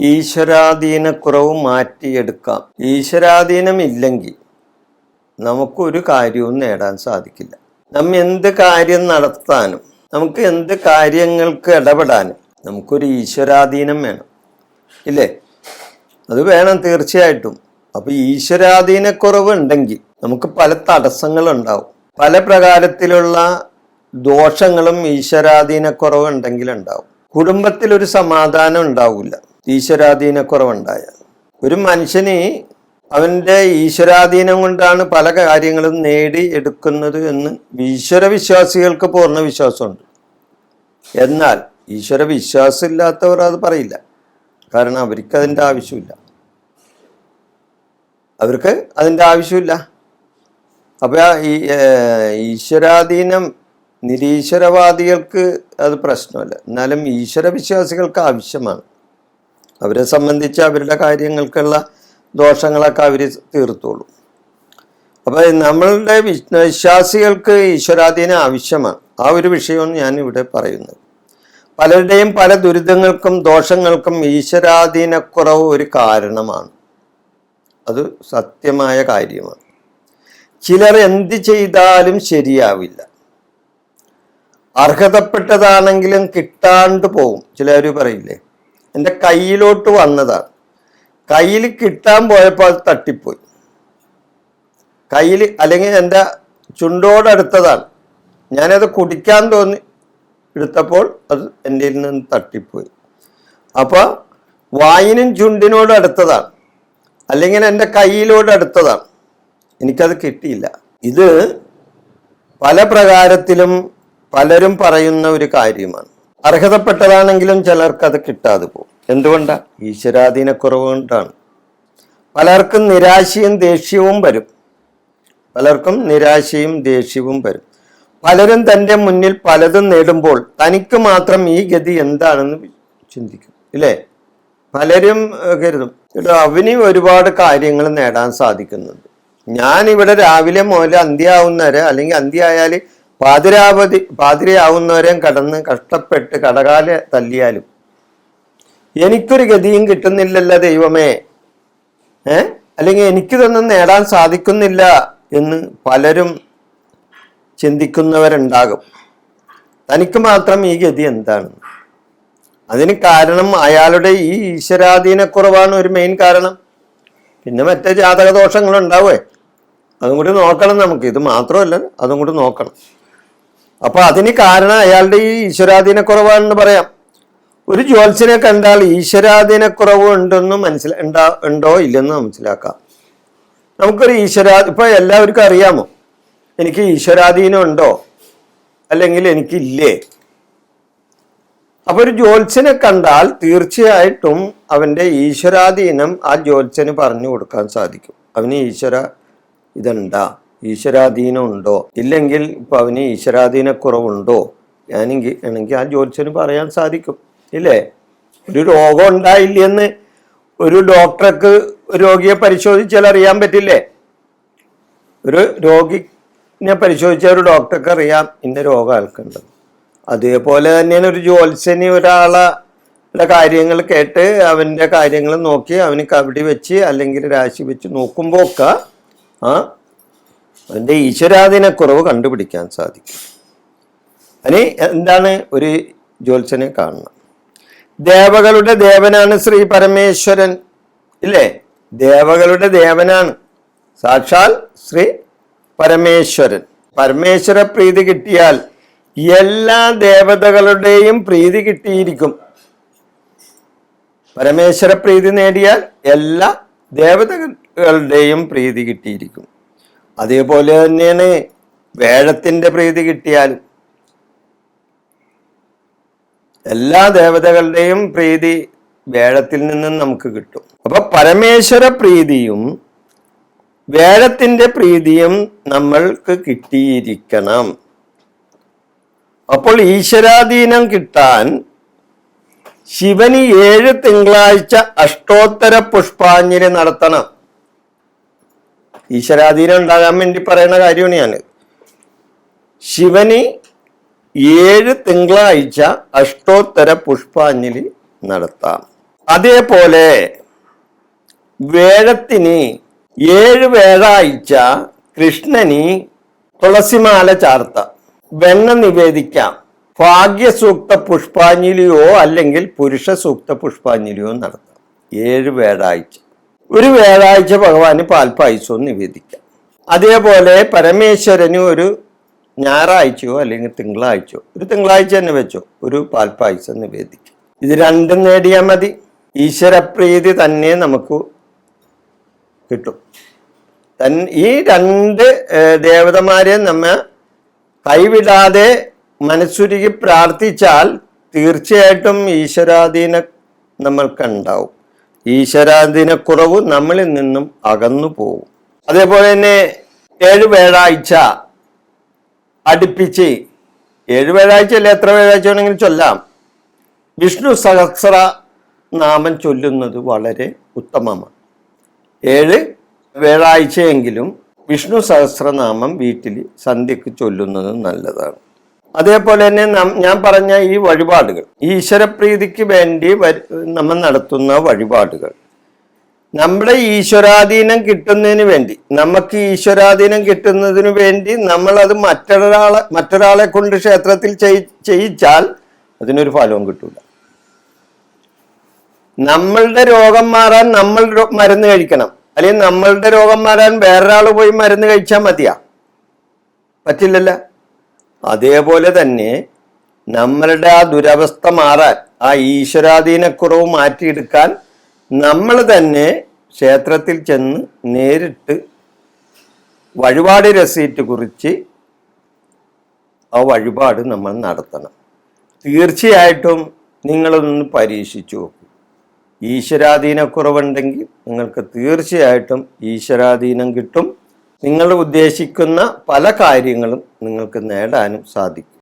ഈശ്വരാധീനക്കുറവ് മാറ്റിയെടുക്കാം. ഈശ്വരാധീനം ഇല്ലെങ്കിൽ നമുക്കൊരു കാര്യവും നേടാൻ സാധിക്കില്ല. നമ്മ എന്ത് കാര്യം നടത്താനും നമുക്ക് എന്ത് കാര്യങ്ങൾക്ക് ഇടപെടാനും നമുക്കൊരു ഈശ്വരാധീനം വേണം. ഇല്ലേ? അത് വേണം തീർച്ചയായിട്ടും. അപ്പൊ ഈശ്വരാധീനക്കുറവ് ഉണ്ടെങ്കിൽ നമുക്ക് പല തടസ്സങ്ങളുണ്ടാവും. പല പ്രകാരത്തിലുള്ള ദോഷങ്ങളും ഈശ്വരാധീനക്കുറവ് ഉണ്ടെങ്കിൽ ഉണ്ടാവും കുടുംബത്തിൽ ഒരു സമാധാനം ഉണ്ടാവില്ല ഈശ്വരാധീനക്കുറവുണ്ടായാൽ. ഒരു മനുഷ്യന് അവന്റെ ഈശ്വരാധീനം കൊണ്ടാണ് പല കാര്യങ്ങളും നേടി എടുക്കുന്നത് എന്ന് ഈശ്വര വിശ്വാസികൾക്ക് പൂർണ വിശ്വാസമുണ്ട്. എന്നാൽ ഈശ്വര വിശ്വാസം ഇല്ലാത്തവർ അത് പറയില്ല. കാരണം അവർക്ക് അതിന്റെ ആവശ്യമില്ല. അവർക്ക് അതിന്റെ ആവശ്യമില്ല. അപ്പോൾ ഈ ഈശ്വരാധീനം നിരീശ്വരവാദികൾക്ക് അത് പ്രശ്നമല്ല. എന്നാലും ഈശ്വര വിശ്വാസികൾക്ക് ആവശ്യമാണ്. അവരെ സംബന്ധിച്ച് അവരുടെ കാര്യങ്ങൾക്കുള്ള ദോഷങ്ങളൊക്കെ അവർ തീർത്തോളും. അപ്പോൾ നമ്മളുടെ വിശ്വ- വിശ്വാസികൾക്ക് ഈശ്വരാധീനം ആവശ്യമാണ്. ആ ഒരു വിഷയമാണ് ഞാൻ ഇവിടെ പറയുന്നത്. പലരുടെയും പല ദുരിതങ്ങൾക്കും ദോഷങ്ങൾക്കും ഈശ്വരാധീനക്കുറവ് ഒരു കാരണമാണ്. അത് സത്യമായ കാര്യമാണ്. ചിലർ എന്ത് ചെയ്താലും ശരിയാവില്ല. അർഹതപ്പെട്ടതാണെങ്കിലും കിട്ടാണ്ട് പോകും ചിലർ പറയില്ലേ? എന്റെ കയ്യിലോട്ട് വന്നതാണ് കയ്യിൽ കിട്ടാൻ പോയപ്പോൾ അത് തട്ടിപ്പോയി. കയ്യിൽ അല്ലെങ്കിൽ എന്റെ ചുണ്ടോടടുത്തതാണ് ഞാനത് കുടിക്കാൻ തോന്നി എടുത്തപ്പോൾ അത് എന്റെ നിന്ന് തട്ടിപ്പോയി. അപ്പോൾ വായിനും ചുണ്ടിനോട് അടുത്തതാണ് അല്ലെങ്കിൽ എന്റെ കയ്യിലോട് അടുത്തതാണ് എനിക്കത് കിട്ടിയില്ല. ഇത് പല പ്രകാരത്തിലും പലരും പറയുന്ന ഒരു കാര്യമാണ്. അർഹതപ്പെട്ടതാണെങ്കിലും ചിലർക്ക് അത് കിട്ടാതെ പോകും. എന്തുകൊണ്ടാണ് ഈശ്വരാധീനക്കുറവ് കൊണ്ടാണ്. പലർക്കും നിരാശയും ദേഷ്യവും വരും. പലർക്കും നിരാശയും ദേഷ്യവും വരും. പലരും തന്റെ മുന്നിൽ പലതും നേടുമ്പോൾ തനിക്ക് മാത്രം ഈ ഗതി എന്താണെന്ന് ചിന്തിക്കും. ഇല്ലേ? പലരും കരുതും. എടോ അവന് ഒരുപാട് കാര്യങ്ങൾ നേടാൻ സാധിക്കുന്നുണ്ട്. ഞാൻ ഇവിടെ രാവിലെ മുതൽ അന്ത്യാവുന്നവരെ അല്ലെങ്കിൽ അന്ത്യായാൽ പാതിരാവധി പാതിരയാവുന്നവരെയും കടന്ന് കഷ്ടപ്പെട്ട് കടകാല തല്ലിയാലും. എനിക്കൊരു ഗതിയും കിട്ടുന്നില്ലല്ലോ ദൈവമേ. ഏ? അല്ലെങ്കിൽ എനിക്കിതൊന്നും നേടാൻ സാധിക്കുന്നില്ല എന്ന് പലരും ചിന്തിക്കുന്നവരുണ്ടാകും. തനിക്ക് മാത്രം ഈ ഗതി എന്താണ്? അതിന് കാരണം അയാളുടെ ഈ ഈശ്വരാധീനക്കുറവാണ് ഒരു മെയിൻ കാരണം. പിന്നെ മറ്റേ ജാതക ദോഷങ്ങളുണ്ടാവേ അതും കൂടി നോക്കണം നമുക്ക്. ഇത് മാത്രമല്ല അതും കൂടി നോക്കണം. അപ്പൊ അതിന് കാരണം അയാളുടെ ഈ ഈശ്വരാധീനക്കുറവാണെന്ന് പറയാം. ഒരു ജ്യോത്സ്യനെ കണ്ടാൽ ഈശ്വരാധീനക്കുറവ് ഉണ്ടെന്ന് മനസ്സില ഉണ്ടാ ഉണ്ടോ ഇല്ലെന്ന് മനസ്സിലാക്കാം. നമുക്കൊരു ഈശ്വരാ ഇപ്പൊ എല്ലാവർക്കും അറിയാമോ? എനിക്ക് ഈശ്വരാധീനം ഉണ്ടോ? അല്ലെങ്കിൽ എനിക്കില്ലേ? അപ്പൊ ഒരു ജ്യോത്സ്യനെ കണ്ടാൽ തീർച്ചയായിട്ടും അവന്റെ ഈശ്വരാധീനം ആ ജ്യോത്സ്യന് പറഞ്ഞു കൊടുക്കാൻ സാധിക്കും. അവന് ഈശ്വര ഇതുണ്ടാ. ഈശ്വരാധീനം ഉണ്ടോ ഇല്ലെങ്കിൽ ഇപ്പം അവന് ഈശ്വരാധീനക്കുറവുണ്ടോ? ഞാനെങ്കിൽ ആണെങ്കിൽ ആ ജ്യോത്സ്യന് പറയാൻ സാധിക്കും. ഇല്ലേ? ഒരു രോഗം ഉണ്ടായില്ലെന്ന് ഒരു ഡോക്ടർക്ക് രോഗിയെ പരിശോധിച്ചാൽ അറിയാൻ പറ്റില്ലേ? ഒരു രോഗിനെ പരിശോധിച്ച ഒരു ഡോക്ടർക്ക് അറിയാം ഇന്ന രോഗം ആൾക്കുണ്ട്. അതേപോലെ തന്നെയാണ് ഒരു ജ്യോത്സ്യനി ഒരാളെ കാര്യങ്ങൾ കേട്ട് അവന്റെ കാര്യങ്ങൾ നോക്കി അവന് കബഡി വെച്ച് അല്ലെങ്കിൽ രാശി വെച്ച് നോക്കുമ്പോൾ ഒക്കെ ആ അവന്റെ ഈശ്വരാധീനക്കുറവ് കണ്ടുപിടിക്കാൻ സാധിക്കും. അതിന് എന്താണ് ഒരു ജ്യോത്സനെ കാണണം ദേവകളുടെ ദേവനാണ് ശ്രീ പരമേശ്വരൻ ഇല്ലേ? ദേവകളുടെ ദേവനാണ്. സാക്ഷാൽ ശ്രീ പരമേശ്വരൻ. പരമേശ്വര പ്രീതി കിട്ടിയാൽ എല്ലാ ദേവതകളുടെയും പ്രീതി കിട്ടിയിരിക്കും. പരമേശ്വര പ്രീതി നേടിയാൽ എല്ലാ ദേവതകളുടെയും പ്രീതി കിട്ടിയിരിക്കും. അതേപോലെ തന്നെയാണ് വേഴത്തിന്റെ പ്രീതി കിട്ടിയാൽ. എല്ലാ ദേവതകളുടെയും പ്രീതി വേഴത്തിൽ നിന്നും നമുക്ക് കിട്ടും. അപ്പൊ പരമേശ്വര പ്രീതിയും വേഴത്തിന്റെ പ്രീതിയും നമ്മൾക്ക് കിട്ടിയിരിക്കണം. അപ്പോൾ ഈശ്വരാധീനം കിട്ടാൻ ശിവന് ഏഴ് തിങ്കളാഴ്ച അഷ്ടോത്തര പുഷ്പാഞ്ജലി നടത്തണം. ഈശ്വരാധീനം ഉണ്ടാകാൻ വേണ്ടി പറയുന്ന കാര്യമാണ് ഞാൻ ശിവന് ഏഴ് തിങ്കളാഴ്ച അഷ്ടോത്തര പുഷ്പാഞ്ജലി നടത്താം. അതേപോലെ വേഴത്തിന് ഏഴ് വേഴാഴ്ച കൃഷ്ണന് തുളസിമാല ചാർത്ത. വെണ്ണ നിവേദിക്കാം. ഭാഗ്യസൂക്ത പുഷ്പാഞ്ജലിയോ അല്ലെങ്കിൽ പുരുഷ സൂക്ത പുഷ്പാഞ്ജലിയോ നടത്താം. ഏഴ് വേഴാഴ്ച ഒരു വ്യാഴാഴ്ച ഭഗവാന് പാൽപ്പായസവും നിവേദിക്കാം. അതേപോലെ പരമേശ്വരന് ഒരു ഞായറാഴ്ചയോ അല്ലെങ്കിൽ തിങ്കളാഴ്ചയോ ഒരു തിങ്കളാഴ്ച തന്നെ വെച്ചോ ഒരു പാൽപ്പായസം നിവേദിക്കും. ഇത് രണ്ടും നേടിയാൽ മതി. ഈശ്വരപ്രീതി തന്നെ നമുക്ക് കിട്ടും. തൻ ഈ രണ്ട് ദേവതമാരെ നമ്മ കൈവിടാതെ മനസ്സുരുകി പ്രാർത്ഥിച്ചാൽ തീർച്ചയായിട്ടും ഈശ്വരാധീന നമ്മൾക്കുണ്ടാവും ഈശ്വരാധീന കുറവ് നമ്മളിൽ നിന്നും അകന്നു പോകും അതേപോലെ തന്നെ ഏഴ് വേഴാഴ്ച അടുപ്പിച്ച് ഏഴ് വേഴാഴ്ച അല്ലെ? എത്ര വേഴാഴ്ച വേണമെങ്കിലും ചൊല്ലാം. വിഷ്ണു സഹസ്ര നാമം ചൊല്ലുന്നത് വളരെ ഉത്തമമാണ്. ഏഴ് വേഴാഴ്ചയെങ്കിലും വിഷ്ണു സഹസ്രനാമം വീട്ടിൽ സന്ധ്യക്ക് ചൊല്ലുന്നത് നല്ലതാണ്. അതേപോലെ തന്നെ ഞാൻ പറഞ്ഞ ഈ വഴിപാടുകൾ ഈശ്വരപ്രീതിക്ക് വേണ്ടി നമ്മൾ നടത്തുന്ന വഴിപാടുകൾ. നമ്മുടെ ഈശ്വരാധീനം കിട്ടുന്നതിന് വേണ്ടി നമുക്ക് ഈശ്വരാധീനം കിട്ടുന്നതിന് വേണ്ടി നമ്മൾ അത് മറ്റൊരാളെ മറ്റൊരാളെ കൊണ്ട് ക്ഷേത്രത്തിൽ ചെയ്- ചെയ്യിച്ചാൽ അതിനൊരു ഫലവും കിട്ടൂല. നമ്മളുടെ രോഗം മാറാൻ നമ്മൾ മരുന്ന് കഴിക്കണം. അല്ലെങ്കിൽ നമ്മളുടെ രോഗം മാറാൻ വേറൊരാൾ പോയി മരുന്ന് കഴിച്ചാൽ മതിയാ. പറ്റില്ലല്ലോ? അതേപോലെ തന്നെ നമ്മളുടെ ആ ദുരവസ്ഥ മാറാൻ ആ ഈശ്വരാധീനക്കുറവ് മാറ്റിയെടുക്കാൻ നമ്മൾ തന്നെ ക്ഷേത്രത്തിൽ ചെന്ന് നേരിട്ട് വഴിപാട് രസീറ്റ് കുറിച്ച് ആ വഴിപാട് നമ്മൾ നടത്തണം. തീർച്ചയായിട്ടും നിങ്ങളൊന്ന് പരീക്ഷിച്ചു നോക്കും. ഈശ്വരാധീനക്കുറവുണ്ടെങ്കിൽ നിങ്ങൾക്ക് തീർച്ചയായിട്ടും ഈശ്വരാധീനം കിട്ടും. നിങ്ങൾ ഉദ്ദേശിക്കുന്ന പല കാര്യങ്ങളും നിങ്ങൾക്ക് നേടാനും സാധിക്കും.